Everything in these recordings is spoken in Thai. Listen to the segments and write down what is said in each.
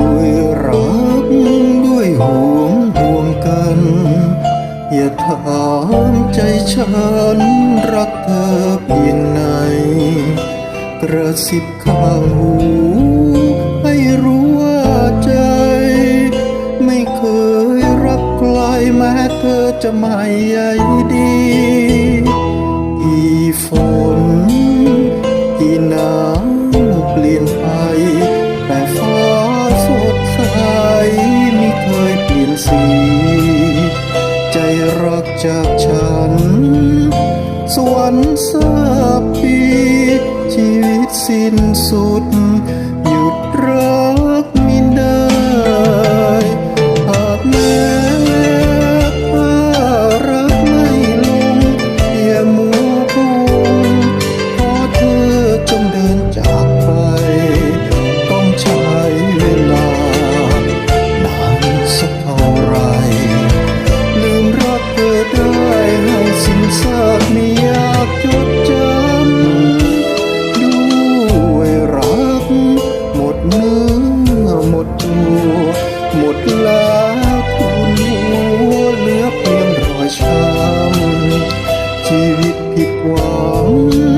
ด้วยรักด้วยห่วงห่วงกัน อย่าถามใจฉันรักเธอเพียงไหน กระสิบข้างหูให้รู้ว่าใจ ไม่เคยรักใครแม้เธอจะไม่ใยดี รักจากฉัน สวรรค์สาบปีชีวิตสิ้นสุด 我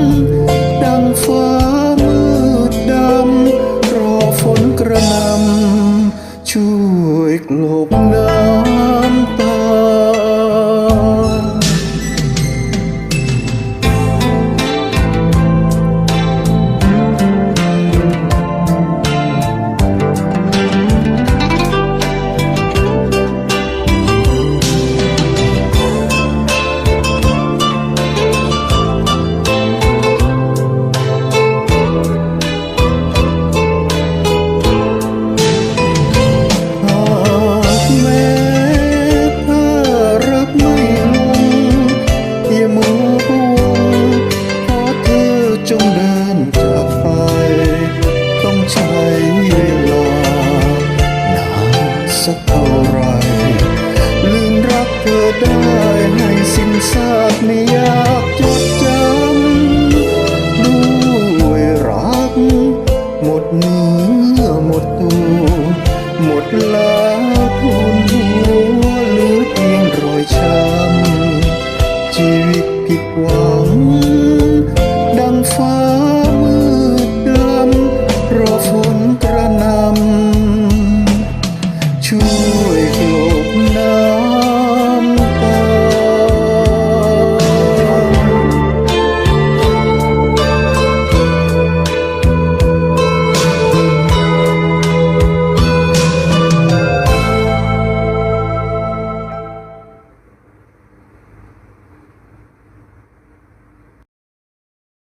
ชีวิตผิดหวัง